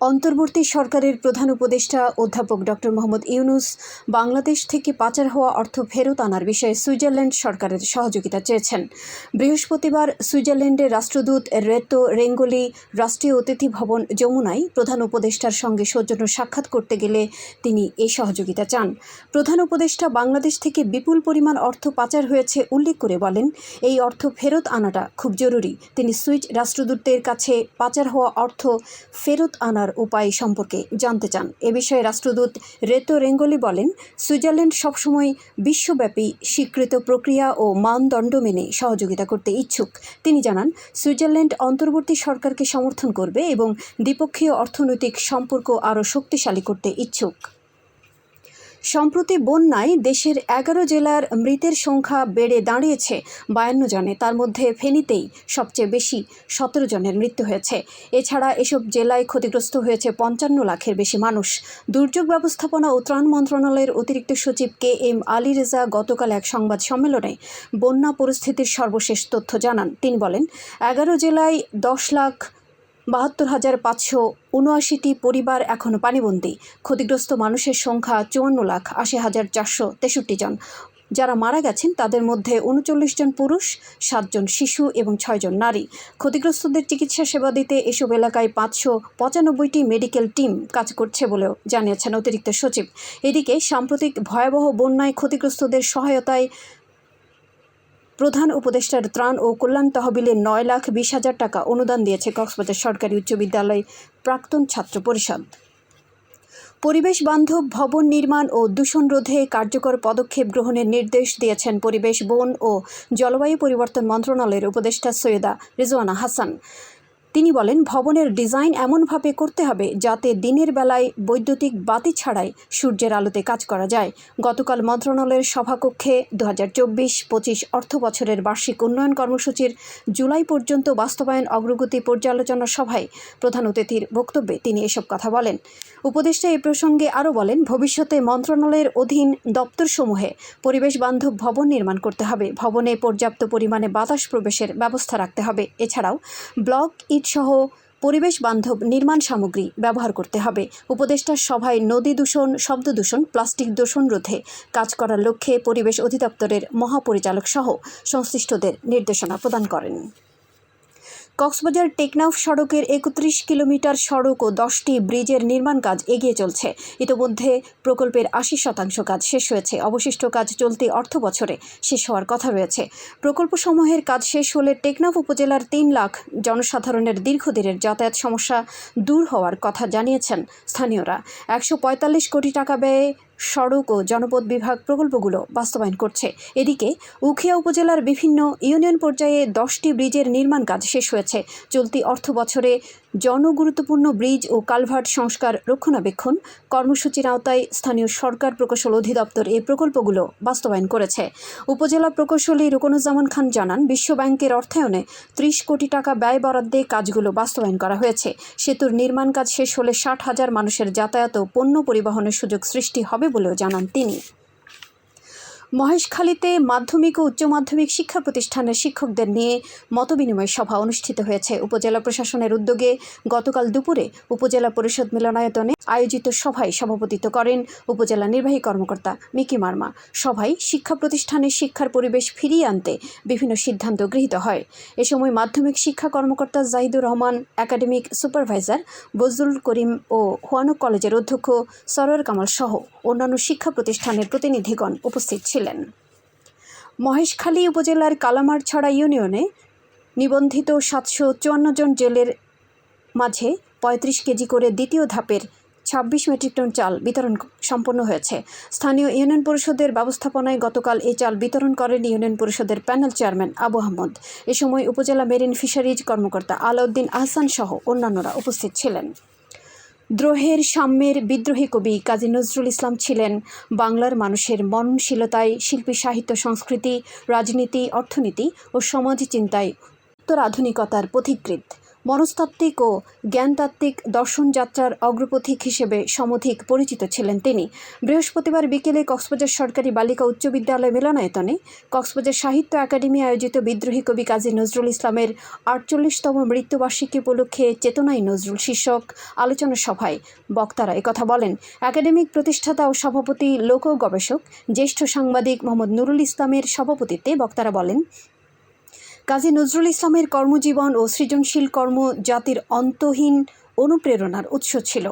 অন্তর্বর্তী সরকারের প্রধান উপদেষ্টা অধ্যাপক ডক্টর মোহাম্মদ ইউনুস বাংলাদেশ থেকে পাচার হওয়া অর্থ ফেরত আনার বিষয়ে সুইজারল্যান্ড সরকারের সহযোগিতা চেয়েছেন। বৃহস্পতিবার সুইজারল্যান্ডের রাষ্ট্রদূত রেতো রেঙ্গলি রাষ্ট্রীয় অতিথি ভবন যমুনায় প্রধান উপদেষ্টার সঙ্গে সৌজন্য সাক্ষাৎ করতে গেলে তিনি এই সহযোগিতা চান। প্রধান উপদেষ্টা বাংলাদেশ থেকে বিপুল পরিমাণ অর্থ পাচার হয়েছে উল্লেখ করে বলেন, এই অর্থ ফেরত আনাটা খুব জরুরি। তিনি সুইচ রাষ্ট্রদূতের কাছে পাচার হওয়া অর্থ ফেরত আনার উপায় সম্পর্কে জানতে চান। এ বিষয়ে রাষ্ট্রদূত রেতো রেঙ্গলি বলেন, সুইজারল্যান্ড সবসময় বিশ্বব্যাপী স্বীকৃত প্রক্রিয়া ও মানদণ্ড মেনে সহযোগিতা করতে ইচ্ছুক। তিনি জানান, সুইজারল্যান্ড অন্তর্বর্তী সরকারকে সমর্থন করবে এবং দ্বিপক্ষীয় অর্থনৈতিক সম্পর্ক আরও শক্তিশালী করতে ইচ্ছুক। সম্প্রতি বন্যায় দেশের এগারো জেলার মৃতের সংখ্যা বেড়ে দাঁড়িয়েছে। বায়ান্ন জনে, তার মধ্যে ফেনীতেই সবচেয়ে বেশি সতেরো জনের মৃত্যু হয়েছে। এছাড়া এসব জেলায় ক্ষতিগ্রস্ত হয়েছে পঞ্চান্ন লাখের বেশি মানুষ। দুর্যোগ ব্যবস্থাপনা ও ত্রাণ মন্ত্রণালয়ের অতিরিক্ত সচিব কে এম আলী রেজা গতকাল এক সংবাদ সম্মেলনে বন্যা পরিস্থিতির সর্বশেষ তথ্য জানান। তিনি বলেন, এগারো জেলায় দশ লাখ বাহাত্তর হাজার পাঁচশো উনআশিটি পরিবার এখনও পানিবন্দী। ক্ষতিগ্রস্ত মানুষের সংখ্যা চুয়ান্ন লাখ আশি হাজার চারশো তেষট্টি জন। যারা মারা গেছেন, তাদের মধ্যে উনচল্লিশ জন পুরুষ সাতজন শিশু এবং ছয়জন নারী। ক্ষতিগ্রস্তদের চিকিৎসা সেবা দিতে এসব এলাকায় পাঁচশো পঁচানব্বইটি মেডিকেল টিম কাজ করছে বলেও জানিয়েছেন অতিরিক্ত সচিব। এদিকে সাম্প্রতিক ভয়াবহ বন্যায় ক্ষতিগ্রস্তদের সহায়তায় প্রধান উপদেষ্টার ত্রাণ ও কল্যাণ তহবিলে নয় লাখ বিশ হাজার টাকা অনুদান দিয়েছে কক্সবাজার সরকারি উচ্চ বিদ্যালয় প্রাক্তন ছাত্র পরিষদ। পরিবেশ বান্ধব ভবন নির্মাণ ও দূষণ রোধে কার্যকর পদক্ষেপ গ্রহণের নির্দেশ দিয়েছেন পরিবেশ, বন ও জলবায়ু পরিবর্তন মন্ত্রণালয়ের উপদেষ্টা সৈয়দা রিজওয়ানা হাসান। তিনি বলেন, ভবনের ডিজাইন এমনভাবে করতে হবে যাতে দিনের বেলায় বৈদ্যুতিক বাতি ছাড়াই সূর্যের আলোতে কাজ করা যায়। গতকাল মন্ত্রণালয়ের সভাকক্ষে দু হাজার চব্বিশ পঁচিশ অর্থ বছরের বার্ষিক উন্নয়ন কর্মসূচির জুলাই পর্যন্ত বাস্তবায়ন অগ্রগতি পর্যালোচনা সভায় প্রধান অতিথির বক্তব্যে তিনি এসব কথা বলেন। উপদেষ্টা এ প্রসঙ্গে আরও বলেন, ভবিষ্যতে মন্ত্রণালয়ের অধীন দপ্তরসমূহে পরিবেশ বান্ধব ভবন নির্মাণ করতে হবে। ভবনে পর্যাপ্ত পরিমাণে বাতাস প্রবেশের ব্যবস্থা রাখতে হবে। এছাড়াও ব্লক ইট সহ পরিবেশ বান্ধব নির্মাণ সামগ্রী ব্যবহার করতে হবে। উপদেষ্টার সভায় নদী দূষণ, শব্দ দূষণ, প্লাস্টিক দূষণ রোধে কাজ করার লক্ষ্যে পরিবেশ অধিদপ্তরের মহাপরিচালক সহ সংশ্লিষ্টদের নির্দেশনা প্রদান করেন। কক্সবাজার টেকনাফ সড়কের একত্রিশ কিলোমিটার সড়ক ও দশটি ব্রিজের নির্মাণ কাজ এগিয়ে চলছে। ইতোমধ্যে প্রকল্পের আশি শতাংশ কাজ শেষ হয়েছে। অবশিষ্ট কাজ চলতি অর্থ বছরে শেষ হওয়ার কথা রয়েছে। প্রকল্পসমূহের কাজ শেষ হলে টেকনাফ উপজেলার তিন লাখ জনসাধারণের দীর্ঘদিনের যাতায়াত সমস্যা দূর হওয়ার কথা জানিয়েছেন স্থানীয়রা। একশো পঁয়তাল্লিশ কোটি টাকা ব্যয়ে সড়ক ও জনপদ বিভাগ প্রকল্পগুলো বাস্তবায়ন করছে। এদিকে, উখিয়া উপজেলার বিভিন্ন ইউনিয়ন পর্যায়ে দশটি ব্রিজের নির্মাণ কাজ শেষ হয়েছে। চলতি অর্থ বছরে জনগুরুত্বপূর্ণ ব্রিজ ও কালভার্ট সংস্কার রক্ষণাবেক্ষণ কর্মসূচির আওতায় স্থানীয় সরকার প্রকৌশল অধিদপ্তর এই প্রকল্পগুলো বাস্তবায়ন করেছে। উপজেলা প্রকৌশলী রুকনুজ্জামান খান জানান বিশ্বব্যাংকের অর্থায়নে ত্রিশ কোটি টাকা ব্যয় বরাদ্দে কাজগুলো বাস্তবায়ন করা হয়েছে। সেতুর নির্মাণ কাজ শেষ হলে ষাট হাজার মানুষের যাতায়াত ও পণ্য পরিবহনের সুযোগ সৃষ্টি হবে বলেও জানান তিনি। মহেশখালীতে মাধ্যমিক ও উচ্চ মাধ্যমিক শিক্ষা প্রতিষ্ঠানের শিক্ষকদের নিয়ে মতবিনিময় সভা অনুষ্ঠিত হয়েছে। উপজেলা প্রশাসনের উদ্যোগে গতকাল দুপুরে উপজেলা পরিষদ মিলনায়তনে আয়োজিত সভায় সভাপতিত্ব করেন উপজেলা নির্বাহী কর্মকর্তা মিকি মার্মা। সভায় শিক্ষা প্রতিষ্ঠানের শিক্ষার পরিবেশ ফিরিয়ে আনতে বিভিন্ন সিদ্ধান্ত গৃহীত হয়। এ সময় মাধ্যমিক শিক্ষা কর্মকর্তা জাহিদুর রহমান, একাডেমিক সুপারভাইজার বজরুল করিম ও হোয়ানক কলেজের অধ্যক্ষ সরোয়ার কামাল সহ অন্যান্য শিক্ষা প্রতিষ্ঠানের প্রতিনিধিগণ উপস্থিত ছিলেন। মহেশখালী উপজেলার কালামারছড়া ইউনিয়নে নিবন্ধিত সাতশো চুয়ান্ন জন জেলের মাঝে পঁয়ত্রিশ কেজি করে দ্বিতীয় ধাপের ছাব্বিশ মেট্রিক টন চাল বিতরণ সম্পন্ন হয়েছে। স্থানীয় ইউনিয়ন পরিষদের ব্যবস্থাপনায় গতকাল এই চাল বিতরণ করেন ইউনিয়ন পরিষদের প্যানেল চেয়ারম্যান আবু আহমদ। এ সময় উপজেলা মেরিন ফিশারিজ কর্মকর্তা আলাউদ্দিন আহসান সহ অন্যান্যরা উপস্থিত ছিলেন। দ্রোহের সাম্যের বিদ্রোহী কবি কাজী নজরুল ইসলাম ছিলেন বাংলার মানুষের মননশীলতায় শিল্পী, সাহিত্য, সংস্কৃতি, রাজনীতি, অর্থনীতি ও সমাজ চিন্তায় উত্তর আধুনিকতার পথিকৃৎ। মনস্তাত্ত্বিক ও জ্ঞানতাত্ত্বিক দর্শনযাত্রার অগ্রপথিক হিসেবে সমধিক পরিচিত ছিলেন তিনি। বৃহস্পতিবার বিকেলে কক্সবাজার সরকারি বালিকা উচ্চ বিদ্যালয় মিলনায়তনে কক্সবাজার সাহিত্য একাডেমি আয়োজিত বিদ্রোহী কবি কাজী নজরুল ইসলামের আটচল্লিশতম মৃত্যুবার্ষিকী উপলক্ষে চেতনাই নজরুল শীর্ষক আলোচনা সভায় বক্তারা একথা বলেন। একাডেমিক প্রতিষ্ঠাতা ও সভাপতি, লোক গবেষক, জ্যেষ্ঠ সাংবাদিক মোহাম্মদ নুরুল ইসলামের সভাপতিত্বে বক্তারা বলেন কাজী নজরুল ইসলামের কর্মজীবন ও সৃজনশীল কর্ম জাতির অন্তহীন অনুপ্রেরণার উৎস ছিল।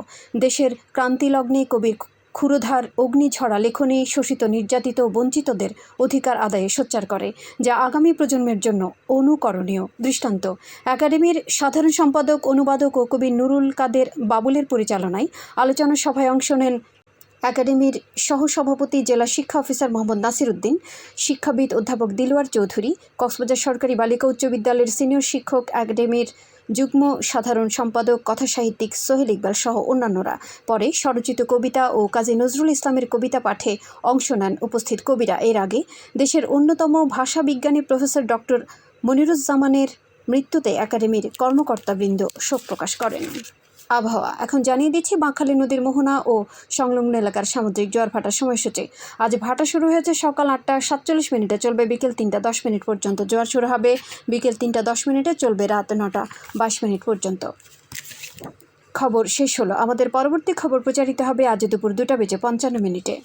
দেশের ক্রান্তিলগ্নে কবির ক্ষুরধার অগ্নিঝরা লেখনী শোষিত নির্যাতিত বঞ্চিতদের অধিকার আদায়ে সোচ্চার করে, যা আগামী প্রজন্মের জন্য অনুকরণীয় দৃষ্টান্ত। একাডেমির সাধারণ সম্পাদক, অনুবাদক ও কবি নুরুল কাদের বাবুলের পরিচালনায় আলোচনা সভায় অংশ নেন একাডেমির সহসভাপতি জেলা শিক্ষা অফিসার মোহাম্মদ নাসির উদ্দিন শিক্ষাবিদ অধ্যাপক দিলওয়ার চৌধুরী, কক্সবাজার সরকারি বালিকা উচ্চ বিদ্যালয়ের সিনিয়র শিক্ষক, একাডেমির যুগ্ম সাধারণ সম্পাদক, কথাসাহিত্যিক সোহেল ইকবাল সহ অন্যান্যরা। পরে স্বরচিত কবিতা ও কাজী নজরুল ইসলামের কবিতা পাঠে অংশ নেন উপস্থিত কবিরা। এর আগে দেশের অন্যতম ভাষা বিজ্ঞানী প্রফেসর ডক্টর মনিরুজ্জামানের মৃত্যুতে একাডেমির কর্মকর্তাবৃন্দ শোক প্রকাশ করেন। আবহাওয়া। এখন জানিয়ে দিচ্ছি, বাঁকখালী নদীর মোহনা ও সংলগ্ন এলাকার সামুদ্রিক জোয়ার ভাটার সময়সূচি। আজ ভাটা শুরু হয়েছে সকাল আটটা সাতচল্লিশ মিনিটে, চলবে বিকেল তিনটা দশ মিনিট পর্যন্ত। জোয়ার শুরু হবে বিকেল তিনটা দশ মিনিটে, চলবে রাত নটা বাইশ মিনিট পর্যন্ত। খবর শেষ হলো। আমাদের পরবর্তী খবর প্রচারিত হবে আজ দুপুর দুটা বেজে পঞ্চান্ন মিনিটে।